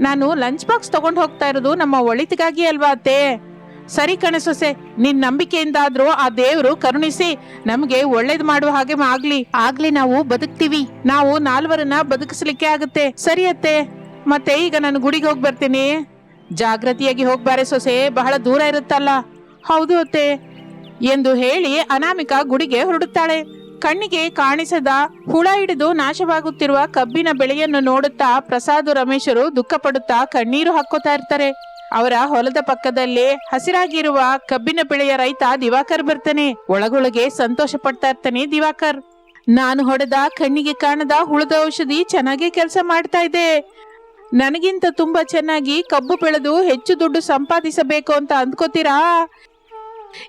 ನಾನು ಲಂಚ್ ಬಾಕ್ಸ್ ತಗೊಂಡು ಹೋಗ್ತಾ ಇರೋದು ನಮ್ಮ ಒಳಿತಿಗಾಗಿ ಅಲ್ವಾ ಅತ್ತೆ? ಸರಿ ಕಣಸೊಸೆ ನಿನ್ ನಂಬಿಕೆಯಿಂದಾದ್ರೂ ಆ ದೇವರು ಕರುಣಿಸಿ ನಮ್ಗೆ ಒಳ್ಳೇದ್ ಮಾಡುವ ಹಾಗೆ ಆಗ್ಲಿ. ಆಗ್ಲಿ ನಾವು ಬದುಕ್ತೀವಿ. ನಾವು ನಾಲ್ವರನ್ನ ಬದುಕಿಸ್ಲಿಕ್ಕೆ ಆಗುತ್ತೆ. ಸರಿ ಅತ್ತೆ. ಮತ್ತೆ ಈಗ ನಾನು ಗುಡಿಗೆ ಹೋಗಿ ಬರ್ತೀನಿ. ಜಾಗೃತಿಯಾಗಿ ಹೋಗ್ಬಾರೆ ಸೊಸೆ, ಬಹಳ ದೂರ ಇರುತ್ತಲ್ಲ. ಹೌದು ಅತ್ತೆ. ಎಂದು ಹೇಳಿ ಅನಾಮಿಕ ಗುಡಿಗೆ ಹೊರಡುತ್ತಾಳೆ. ಕಣ್ಣಿಗೆ ಕಾಣಿಸದ ಹುಳ ಹಿಡಿದು ನಾಶವಾಗುತ್ತಿರುವ ಕಬ್ಬಿನ ಬೆಳೆಯನ್ನು ನೋಡುತ್ತಾ ಪ್ರಸಾದ್ ರಮೇಶರು ದುಃಖ ಪಡುತ್ತಾ ಕಣ್ಣೀರು ಹಾಕೋತಾ ಇರ್ತಾರೆ. ಅವರ ಹೊಲದ ಪಕ್ಕದಲ್ಲಿ ಹಸಿರಾಗಿರುವ ಕಬ್ಬಿನ ಬೆಳೆಯ ರೈತ ದಿವಾಕರ್ ಬರ್ತಾನೆ. ಒಳಗೊಳಗೆ ಸಂತೋಷ ಪಡ್ತಾ ಇರ್ತಾನೆ ದಿವಾಕರ್. ನಾನು ಹೊಡೆದ ಕಣ್ಣಿಗೆ ಕಾಣದ ಹುಳದ ಔಷಧಿ ಚೆನ್ನಾಗಿ ಕೆಲಸ ಮಾಡ್ತಾ ಇದೆ. ನನಗಿಂತ ತುಂಬಾ ಚೆನ್ನಾಗಿ ಕಬ್ಬು ಬೆಳೆದು ಹೆಚ್ಚು ದುಡ್ಡು ಸಂಪಾದಿಸಬೇಕು ಅಂತ ಅಂದ್ಕೋತೀರಾ?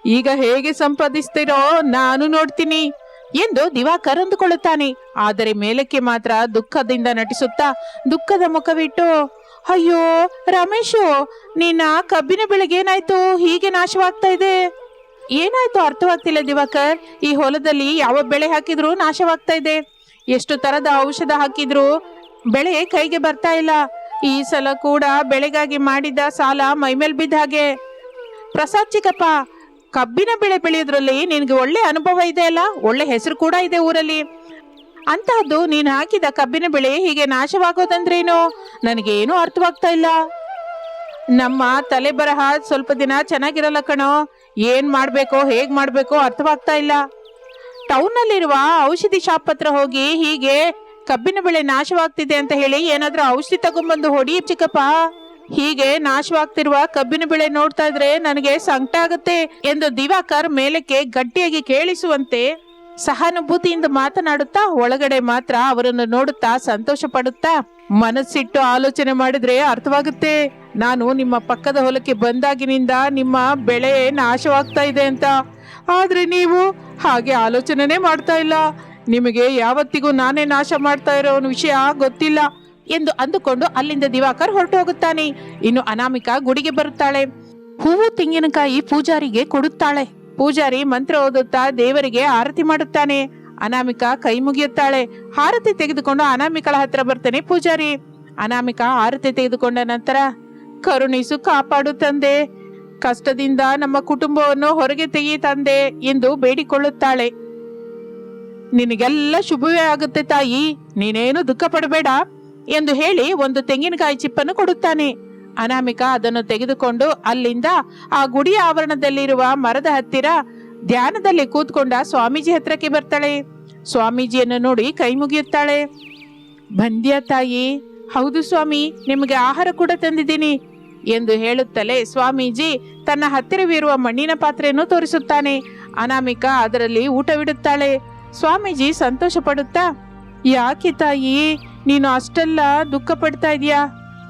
ಈಗ ಹೇಗೆ ಸಂಪಾದಿಸ್ತೀರೋ ನಾನು ನೋಡ್ತೀನಿ. ಎಂದು ದಿವಾಕರ್ ಅಂದುಕೊಳ್ಳುತ್ತಾನೆ ಆದರೆ ಮೇಲಕ್ಕೆ ಮಾತ್ರ ದುಃಖದಿಂದ ನಟಿಸುತ್ತಾ ದುಃಖದ ಮುಖವಿಟ್ಟು, ಅಯ್ಯೋ, ರಮೇಶು, ನಿನ್ನ ಕಬ್ಬಿನ ಬೆಳೆಗೆ ಏನಾಯ್ತು? ಹೀಗೆ ನಾಶವಾಗ್ತಾ ಇದೆ? ಏನಾಯ್ತು ಅರ್ಥವಾಗ್ತಿಲ್ಲ ದಿವಾಕರ್. ಈ ಹೊಲದಲ್ಲಿ ಯಾವ ಬೆಳೆ ಹಾಕಿದ್ರು ನಾಶವಾಗ್ತಾ ಇದೆ. ಎಷ್ಟು ತರದ ಔಷಧ ಹಾಕಿದ್ರು ಬೆಳೆ ಕೈಗೆ ಬರ್ತಾ ಇಲ್ಲ. ಈ ಸಲ ಕೂಡ ಬೆಳೆಗಾಗಿ ಮಾಡಿದ ಸಾಲ ಮೈಮೇಲ್ ಬಿದ್ದ ಹಾಗೆ. ಪ್ರಸಾದ್ ಚಿಕ್ಕಪ್ಪ, ಕಬ್ಬಿನ ಬೆಳೆ ಬೆಳೆಯೋದ್ರಲ್ಲಿ ನಿನಗೆ ಒಳ್ಳೆ ಅನುಭವ ಇದೆ ಅಲ್ಲ? ಒಳ್ಳೆ ಹೆಸರು ಕೂಡ ಇದೆ ಊರಲ್ಲಿ. ಅಂತಹದ್ದು ನೀನು ಹಾಕಿದ ಕಬ್ಬಿನ ಬೆಳೆ ಹೀಗೆ ನಾಶವಾಗೋದಂದ್ರೇನು? ನನಗೇನು ಅರ್ಥವಾಗ್ತಾ ಇಲ್ಲ. ನಮ್ಮ ತಲೆ ಬರಹ ಸ್ವಲ್ಪ ದಿನ ಚೆನ್ನಾಗಿರಲ್ಲ ಕಣೋ. ಏನ್ ಮಾಡ್ಬೇಕೋ, ಹೇಗ್ ಮಾಡ್ಬೇಕೋ ಅರ್ಥವಾಗ್ತಾ ಇಲ್ಲ. ಟೌನ್ನಲ್ಲಿರುವ ಔಷಧಿ ಶಾಪ್ ಹತ್ರ ಹೋಗಿ ಹೀಗೆ ಕಬ್ಬಿನ ಬೆಳೆ ನಾಶವಾಗ್ತಿದೆ ಅಂತ ಹೇಳಿ ಏನಾದ್ರೂ ಔಷಧಿ ತಗೊಂಡ್ಬಂದು ಹೊಡಿ ಚಿಕ್ಕಪ್ಪ. ಹೀಗೆ ನಾಶವಾಗ್ತಿರುವ ಕಬ್ಬಿನ ಬೆಳೆ ನೋಡ್ತಾ ಇದ್ರೆ ನನಗೆ ಸಂಕಟ ಆಗುತ್ತೆ ಎಂದು ದಿವಾಕರ್ ಮೇಲಕ್ಕೆ ಗಟ್ಟಿಯಾಗಿ ಕೇಳಿಸುವಂತೆ ಸಹಾನುಭೂತಿಯಿಂದ ಮಾತನಾಡುತ್ತಾ ಒಳಗಡೆ ಮಾತ್ರ ಅವರನ್ನು ನೋಡುತ್ತಾ ಸಂತೋಷ ಪಡುತ್ತಾ ಮನಸ್ಸಿಟ್ಟು ಆಲೋಚನೆ ಮಾಡಿದ್ರೆ ಅರ್ಥವಾಗುತ್ತೆ. ನಾನು ನಿಮ್ಮ ಪಕ್ಕದ ಹೊಲಕ್ಕೆ ಬಂದಾಗಿನಿಂದ ನಿಮ್ಮ ಬೆಳೆ ನಾಶವಾಗ್ತಾ ಇದೆ ಅಂತ. ಆದ್ರೆ ನೀವು ಹಾಗೆ ಆಲೋಚನೆನೇ ಮಾಡ್ತಾ ಇಲ್ಲ. ನಿಮಗೆ ಯಾವತ್ತಿಗೂ ನಾನೇ ನಾಶ ಮಾಡ್ತಾ ಇರೋ ವಿಷಯ ಗೊತ್ತಿಲ್ಲ ಎಂದು ಅಂದುಕೊಂಡು ಅಲ್ಲಿಂದ ದಿವಾಕರ್ ಹೊರಟು ಹೋಗುತ್ತಾನೆ ಇನ್ನು ಅನಾಮಿಕಾ ಗುಡಿಗೆ ಬರುತ್ತಾಳೆ. ಹೂವು ತೆಂಗಿನಕಾಯಿ ಪೂಜಾರಿಗೆ ಕೊಡುತ್ತಾಳೆ. ಪೂಜಾರಿ ಮಂತ್ರ ಓದುತ್ತಾ ದೇವರಿಗೆ ಆರತಿ ಮಾಡುತ್ತಾನೆ. ಅನಾಮಿಕಾ ಕೈ ಮುಗಿಯುತ್ತಾಳೆ. ಆರತಿ ತೆಗೆದುಕೊಂಡು ಅನಾಮಿಕಳ ಹತ್ರ ಬರ್ತಾನೆ ಪೂಜಾರಿ. ಅನಾಮಿಕ ಆರತಿ ತೆಗೆದುಕೊಂಡ ನಂತರ, ಕರುಣಿಸು ಕಾಪಾಡು ತಂದೆ. ಕಷ್ಟದಿಂದ ನಮ್ಮ ಕುಟುಂಬವನ್ನು ಹೊರಗೆ ತೆಗಿ ತಂದೆ ಎಂದು ಬೇಡಿಕೊಳ್ಳುತ್ತಾಳೆ. ನಿನಗೆಲ್ಲ ಶುಭವೇ ಆಗುತ್ತೆ ತಾಯಿ, ನೀನೇನು ದುಃಖ ಪಡಬೇಡ ಎಂದು ಹೇಳಿ ಒಂದು ತೆಂಗಿನಕಾಯಿ ಚಿಪ್ಪನ್ನು ಕೊಡುತ್ತಾನೆ. ಅನಾಮಿಕ ಅದನ್ನು ತೆಗೆದುಕೊಂಡು ಅಲ್ಲಿಂದ ಆ ಗುಡಿ ಆವರಣದಲ್ಲಿರುವ ಮರದ ಹತ್ತಿರ ಧ್ಯಾನದಲ್ಲಿ ಕೂತ್ಕೊಂಡ ಸ್ವಾಮೀಜಿ ಹತ್ರಕ್ಕೆ ಬರ್ತಾಳೆ. ಸ್ವಾಮೀಜಿಯನ್ನು ನೋಡಿ ಕೈ ಮುಗಿಯುತ್ತಾಳೆ. ಬಂದ್ಯ ತಾಯಿ, ಹೌದು ಸ್ವಾಮಿ, ನಿಮಗೆ ಆಹಾರ ಕೂಡ ತಂದಿದ್ದೀನಿ ಎಂದು ಹೇಳುತ್ತಲೇ ಸ್ವಾಮೀಜಿ ತನ್ನ ಹತ್ತಿರವಿರುವ ಮಣ್ಣಿನ ಪಾತ್ರೆಯನ್ನು ತೋರಿಸುತ್ತಾನೆ. ಅನಾಮಿಕ ಅದರಲ್ಲಿ ಊಟವಿಡುತ್ತಾಳೆ ಸ್ವಾಮೀಜಿ ಸಂತೋಷ ಪಡುತ್ತಾ ಯಾಕೆ ತಾಯಿ, ನೀನು ಅಷ್ಟೆಲ್ಲ ದುಃಖ ಪಡ್ತಾ ಇದೀಯಾ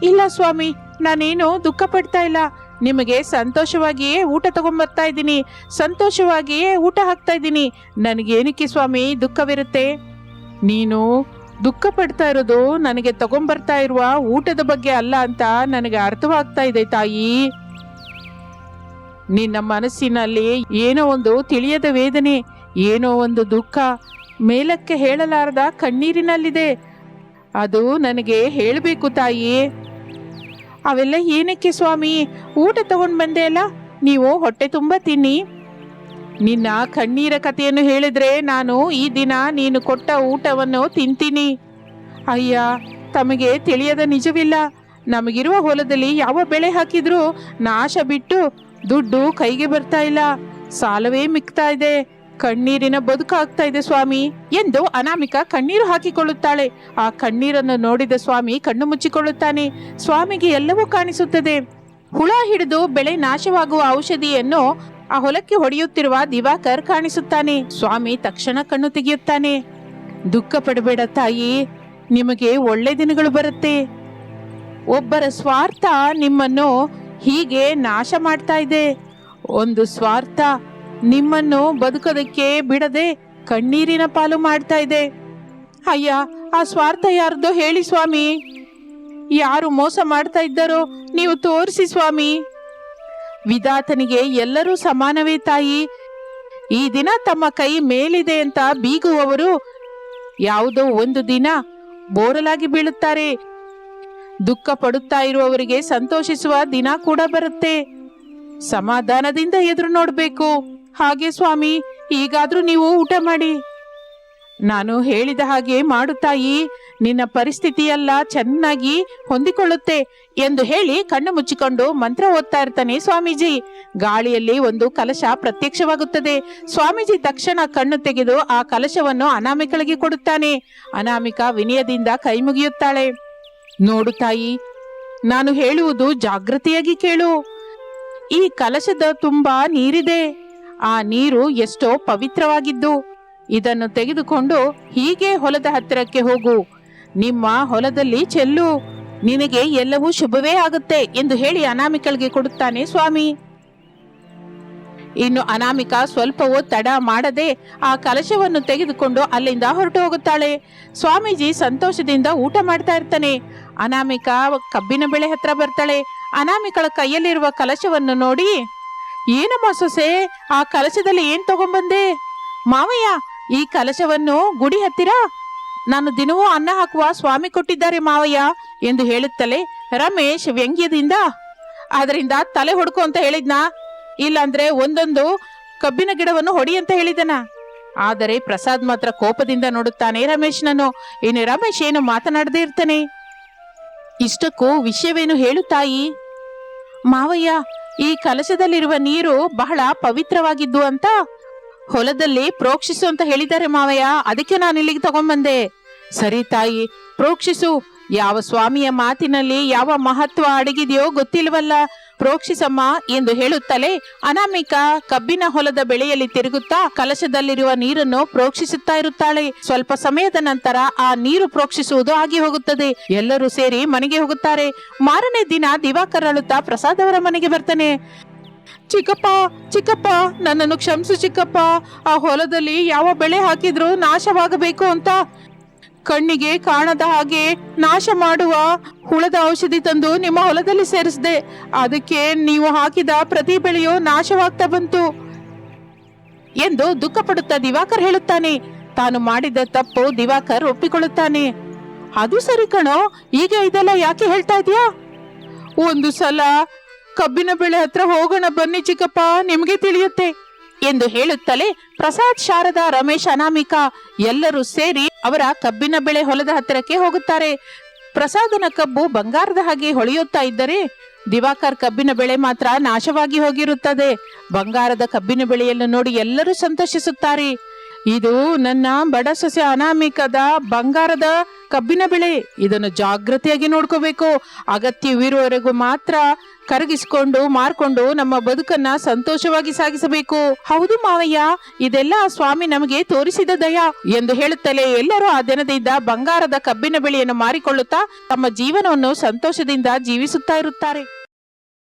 ಇಲ್ಲ ಸ್ವಾಮಿ, ನಾನೇನು ದುಃಖ ಪಡ್ತಾ ಇಲ್ಲ. ನಿಮಗೆ ಸಂತೋಷವಾಗಿಯೇ ಊಟ ತಗೊಂಬರ್ತಾ ಇದ್ದೀನಿ. ಸಂತೋಷವಾಗಿಯೇ ಊಟ ಹಾಕ್ತಾ ಇದ್ದೀನಿ. ನನಗೇನಕ್ಕೆ ಸ್ವಾಮಿ ದುಃಖವಿರುತ್ತೆ? ನೀನು ದುಃಖ ಪಡ್ತಾ ಇರೋದು ನನಗೆ ತಗೊಂಬರ್ತಾ ಇರುವ ಊಟದ ಬಗ್ಗೆ ಅಲ್ಲ ಅಂತ ನನಗೆ ಅರ್ಥವಾಗ್ತಾ ಇದೆ ತಾಯಿ. ನಿನ್ನ ಮನಸ್ಸಿನಲ್ಲಿ ಏನೋ ಒಂದು ತಿಳಿಯದ ವೇದನೆ. ಏನೋ ಒಂದು ದುಃಖ ಮೇಲಕ್ಕೆ ಹೇಳಲಾರದ ಕಣ್ಣೀರಿನಲ್ಲಿದೆ. ಅದು ನನಗೆ ಹೇಳಬೇಕು ತಾಯಿ ಅವೆಲ್ಲ ಏನಕ್ಕೆ ಸ್ವಾಮಿ? ಊಟ ತಗೊಂಡು ಬಂದೆ ಅಲ್ಲ? ನೀವು ಹೊಟ್ಟೆ ತುಂಬ ತಿನ್ನಿ. ನಿನ್ನ ಕಣ್ಣೀರ ಕಥೆಯನ್ನು ಹೇಳಿದ್ರೆ ನಾನು ಈ ದಿನ ನೀನು ಕೊಟ್ಟ ಊಟವನ್ನು ತಿಂತೀನಿ. ಅಯ್ಯ, ತಮಗೆ ತಿಳಿಯದ ನಿಜವಿಲ್ಲ. ನಮಗಿರುವ ಹೊಲದಲ್ಲಿ ಯಾವ ಬೆಳೆ ಹಾಕಿದ್ರೂ ನಾಶ ಬಿಟ್ಟು ದುಡ್ಡು ಕೈಗೆ ಬರ್ತಾ ಇಲ್ಲ. ಸಾಲವೇ ಮಿಕ್ತಾ ಇದೆ. ಕಣ್ಣೀರಿನ ಬದುಕಾಗ್ತಾ ಇದೆ ಸ್ವಾಮಿ ಎಂದು ಅನಾಮಿಕ ಕಣ್ಣೀರು ಹಾಕಿಕೊಳ್ಳುತ್ತಾಳೆ. ಆ ಕಣ್ಣೀರನ್ನು ನೋಡಿದ ಸ್ವಾಮಿ ಕಣ್ಣು ಮುಚ್ಚಿಕೊಳ್ಳುತ್ತಾನೆ. ಸ್ವಾಮಿಗೆ ಎಲ್ಲವೂ ಕಾಣಿಸುತ್ತದೆ. ಹುಳ ಹಿಡಿದು ಬೆಳೆ ನಾಶವಾಗುವ ಔಷಧಿಯನ್ನು ಆ ಹೊಲಕ್ಕೆ ಹೊಡೆಯುತ್ತಿರುವ ದಿವಾಕರ್ ಕಾಣಿಸುತ್ತಾನೆ. ಸ್ವಾಮಿ ತಕ್ಷಣ ಕಣ್ಣು ತೆಗೆಯುತ್ತಾನೆ. ದುಃಖ ಪಡಬೇಡ ತಾಯಿ, ನಿಮಗೆ ಒಳ್ಳೆ ದಿನಗಳು ಬರುತ್ತೆ. ಒಬ್ಬರ ಸ್ವಾರ್ಥ ನಿಮ್ಮನ್ನು ಹೀಗೆ ನಾಶ ಮಾಡ್ತಾ ಇದೆ. ಒಂದು ಸ್ವಾರ್ಥ ನಿಮ್ಮನ್ನು ಬದುಕೋದಕ್ಕೆ ಬಿಡದೆ ಕಣ್ಣೀರಿನ ಪಾಲು ಮಾಡ್ತಾ ಇದೆ. ಅಯ್ಯ, ಆ ಸ್ವಾರ್ಥ ಯಾರ್ದೋ ಹೇಳಿ ಸ್ವಾಮಿ. ಯಾರು ಮೋಸ ಮಾಡ್ತಾ ಇದ್ದಾರೋ ನೀವು ತೋರಿಸಿ ಸ್ವಾಮಿ. ವಿದಾತನಿಗೆ ಎಲ್ಲರೂ ಸಮಾನವೇ ತಾಯಿ. ಈ ದಿನ ತಮ್ಮ ಕೈ ಮೇಲಿದೆ ಅಂತ ಬೀಗುವವರು ಯಾವುದೋ ಒಂದು ದಿನ ಬೋರಲಾಗಿ ಬೀಳುತ್ತಾರೆ. ದುಃಖ ಪಡುತ್ತಾ ಇರುವವರಿಗೆ ಸಂತೋಷಿಸುವ ದಿನ ಕೂಡ ಬರುತ್ತೆ. ಸಮಾಧಾನದಿಂದ ಎದುರು ನೋಡ್ಬೇಕು. ಹಾಗೆ ಸ್ವಾಮಿ ಈಗಾದ್ರೂ ನೀವು ಊಟ ಮಾಡಿ. ನಾನು ಹೇಳಿದ ಹಾಗೆ ಮಾಡು ತಾಯಿ, ನಿನ್ನ ಪರಿಸ್ಥಿತಿಯೆಲ್ಲ ಚೆನ್ನಾಗಿ ಹೊಂದಿಕೊಳ್ಳುತ್ತೆ ಎಂದು ಹೇಳಿ ಕಣ್ಣು ಮುಚ್ಚಿಕೊಂಡು ಮಂತ್ರ ಓದ್ತಾ ಇರ್ತಾನೆ ಸ್ವಾಮೀಜಿ. ಗಾಳಿಯಲ್ಲಿ ಒಂದು ಕಲಶ ಪ್ರತ್ಯಕ್ಷವಾಗುತ್ತದೆ. ಸ್ವಾಮೀಜಿ ತಕ್ಷಣ ಕಣ್ಣು ತೆಗೆದು ಆ ಕಲಶವನ್ನು ಅನಾಮಿಕಳಿಗೆ ಕೊಡುತ್ತಾನೆ. ಅನಾಮಿಕ ವಿನಯದಿಂದ ಕೈ ಮುಗಿಯುತ್ತಾಳೆ. ನೋಡು ತಾಯಿ, ನಾನು ಹೇಳುವುದು ಜಾಗೃತಿಯಾಗಿ ಕೇಳು. ಈ ಕಲಶದ ತುಂಬಾ ನೀರಿದೆ. ಆ ನೀರು ಎಷ್ಟೋ ಪವಿತ್ರವಾಗಿದ್ದು, ಇದನ್ನು ತೆಗೆದುಕೊಂಡು ಹೀಗೆ ಹೊಲದ ಹತ್ತಿರಕ್ಕೆ ಹೋಗು. ನಿಮ್ಮ ಹೊಲದಲ್ಲಿ ಚೆಲ್ಲು. ನಿನಗೆ ಎಲ್ಲವೂ ಶುಭವೇ ಆಗುತ್ತೆ ಎಂದು ಹೇಳಿ ಅನಾಮಿಕಳಿಗೆ ಕೊಡುತ್ತಾನೆ ಸ್ವಾಮಿ. ಇನ್ನು ಅನಾಮಿಕ ಸ್ವಲ್ಪವೂ ತಡ ಮಾಡದೆ ಆ ಕಲಶವನ್ನು ತೆಗೆದುಕೊಂಡು ಅಲ್ಲಿಂದ ಹೊರಟು ಹೋಗುತ್ತಾಳೆ. ಸ್ವಾಮೀಜಿ ಸಂತೋಷದಿಂದ ಊಟ ಮಾಡ್ತಾ ಇರ್ತಾನೆ. ಅನಾಮಿಕ ಕಬ್ಬಿನ ಬೆಳೆ ಹತ್ರ ಬರ್ತಾಳೆ. ಅನಾಮಿಕಳ ಕೈಯಲ್ಲಿರುವ ಕಲಶವನ್ನು ನೋಡಿ ಏನಮ್ಮ ಸೊಸೆ? ಆ ಕಲಶದಲ್ಲಿ ಏನ್ ತಗೊಂಬಂದೆ? ಮಾವಯ್ಯ, ಈ ಕಲಶವನ್ನು ಗುಡಿ ಹತ್ತಿರ? ನಾನು ದಿನವೂ ಅನ್ನ ಹಾಕುವ ಸ್ವಾಮಿ ಕೊಟ್ಟಿದ್ದಾರೆ ಮಾವಯ್ಯ ಎಂದು ಹೇಳುತ್ತಲೇ ರಮೇಶ್ ವ್ಯಂಗ್ಯದಿಂದ, ಅದರಿಂದ ತಲೆ ಹೊಡ್ಕು ಅಂತ ಹೇಳಿದ್ನ? ಇಲ್ಲಾಂದ್ರೆ ಒಂದೊಂದು ಕಬ್ಬಿನ ಗಿಡವನ್ನು ಹೊಡಿ ಅಂತ ಹೇಳಿದನ? ಆದರೆ ಪ್ರಸಾದ್ ಮಾತ್ರ ಕೋಪದಿಂದ ನೋಡುತ್ತಾನೆ ರಮೇಶ್ನನ್ನು. ಇನ್ನು ರಮೇಶ್ ಏನು ಮಾತನಾಡದೇ ಇರ್ತಾನೆ? ಇಷ್ಟಕ್ಕೂ ವಿಷಯವೇನು ಹೇಳು ತಾಯಿ? ಮಾವಯ್ಯ ಈ ಕಲಶದಲ್ಲಿರುವ ನೀರು ಬಹಳ ಪವಿತ್ರವಾಗಿದ್ದು ಅಂತ ಹೊಲದಲ್ಲಿ ಪ್ರೋಕ್ಷಿಸು ಅಂತ ಹೇಳಿದ್ದಾರೆ ಮಾವಯ್ಯ. ಅದಕ್ಕೆ ನಾನು ಇಲ್ಲಿಗೆ ತಗೊಂಡ್ಬಂದೆ. ಸರಿ ತಾಯಿ, ಪ್ರೋಕ್ಷಿಸು. ಯಾವ ಸ್ವಾಮಿಯ ಮಾತಿನಲ್ಲಿ ಯಾವ ಮಹತ್ವ ಅಡಗಿದೆಯೋ ಗೊತ್ತಿಲ್ವಲ್ಲ. ಪ್ರೋಕ್ಷಿಸಮ್ಮ ಎಂದು ಹೇಳುತ್ತಲೇ ಅನಾಮಿಕ ಕಬ್ಬಿನ ಹೊಲದ ಬೆಳೆಯಲ್ಲಿ ತಿರುಗುತ್ತಾ ಕಲಶದಲ್ಲಿರುವ ನೀರನ್ನು ಪ್ರೋಕ್ಷಿಸುತ್ತಾ ಇರುತ್ತಾಳೆ. ಸ್ವಲ್ಪ ಸಮಯದ ನಂತರ ಆ ನೀರು ಪ್ರೋಕ್ಷಿಸುವುದು ಆಗಿ ಹೋಗುತ್ತದೆ. ಎಲ್ಲರೂ ಸೇರಿ ಮನೆಗೆ ಹೋಗುತ್ತಾರೆ. ಮಾರನೇ ದಿನ ದಿವಾಕರ್ ಅಳುತ್ತಾ ಪ್ರಸಾದ್ ಅವರ ಮನೆಗೆ ಬರ್ತಾನೆ. ಚಿಕ್ಕಪ್ಪ ಚಿಕ್ಕಪ್ಪ, ನನ್ನನ್ನು ಕ್ಷಮಿಸು ಚಿಕ್ಕಪ್ಪ. ಆ ಹೊಲದಲ್ಲಿ ಯಾವ ಬೆಳೆ ಹಾಕಿದ್ರು ನಾಶವಾಗಬೇಕು ಅಂತ. ಕಣ್ಣಿಗೆ ಕಾಣದ ಹಾಗೆ ನಾಶ ಮಾಡುವ ಹುಳದ ಔಷಧಿ ತಂದು ನಿಮ್ಮ ಹೊಲದಲ್ಲಿ ಸೇರಿಸಿದೆ. ಅದಕ್ಕೆ ನೀವು ಹಾಕಿದ ಪ್ರತಿ ಬೆಳೆಯೂ ನಾಶವಾಗ್ತಾ ಬಂತು. ಎಂದು ದುಃಖ ಪಡುತ್ತಾ ದಿವಾಕರ್ ಹೇಳುತ್ತಾನೆ. ತಾನು ಮಾಡಿದ ತಪ್ಪು ದಿವಾಕರ್ ಒಪ್ಪಿಕೊಳ್ಳುತ್ತಾನೆ. ಅದು ಸರಿ ಕಣೋ ಈಗ ಇದೆಲ್ಲ ಯಾಕೆ ಹೇಳ್ತಾ ಇದೀಯಾ? ಒಂದು ಸಲ ಕಬ್ಬಿನ ಬೆಳೆ ಹತ್ರ ಹೋಗೋಣ ಬನ್ನಿ ಚಿಕ್ಕಪ್ಪ, ನಿಮಗೆ ತಿಳಿಯುತ್ತೆ. ಎಂದು ಹೇಳುತ್ತಲೇ ಪ್ರಸಾದ್, ಶಾರದಾ, ರಮೇಶ್, ಅನಾಮಿಕ ಎಲ್ಲರೂ ಸೇರಿ ಅವರ ಕಬ್ಬಿನ ಬೆಳೆ ಹೊಲದ ಹತ್ತಿರಕ್ಕೆ ಹೋಗುತ್ತಾರೆ. ಪ್ರಸಾದನ ಕಬ್ಬು ಬಂಗಾರದ ಹಾಗೆ ಹೊಳೆಯುತ್ತಾ ಇದ್ದರೆ ದಿವಾಕರ್ ಕಬ್ಬಿನ ಬೆಳೆ ಮಾತ್ರ ನಾಶವಾಗಿ ಹೋಗಿರುತ್ತದೆ. ಬಂಗಾರದ ಕಬ್ಬಿನ ಬೆಳೆಯನ್ನು ನೋಡಿ ಎಲ್ಲರೂ ಸಂತೋಷಿಸುತ್ತಾರೆ. ಇದು ನನ್ನ ಬಡ ಸೊಸೆ ಅನಾಮಿಕದ ಬಂಗಾರದ ಕಬ್ಬಿನ ಬೆಳೆ. ಇದನ್ನು ಜಾಗೃತಿಯಾಗಿ ನೋಡ್ಕೋಬೇಕು. ಅಗತ್ಯವಿರುವವರೆಗೂ ಮಾತ್ರ ಕರಗಿಸಿಕೊಂಡು, ಮಾರ್ಕೊಂಡು ನಮ್ಮ ಬದುಕನ್ನ ಸಂತೋಷವಾಗಿ ಸಾಗಿಸಬೇಕು. ಹೌದು ಮಾವಯ್ಯ, ಇದೆಲ್ಲ ಸ್ವಾಮಿ ನಮಗೆ ತೋರಿಸಿದ ದಯ ಎಂದು ಹೇಳುತ್ತಲೇ ಎಲ್ಲರೂ ಆ ದಿನದಿಂದ ಬಂಗಾರದ ಕಬ್ಬಿನ ಬೆಳೆಯನ್ನು ಮಾರಿಕೊಳ್ಳುತ್ತಾ ತಮ್ಮ ಜೀವನವನ್ನು ಸಂತೋಷದಿಂದ ಜೀವಿಸುತ್ತಾ ಇರುತ್ತಾರೆ.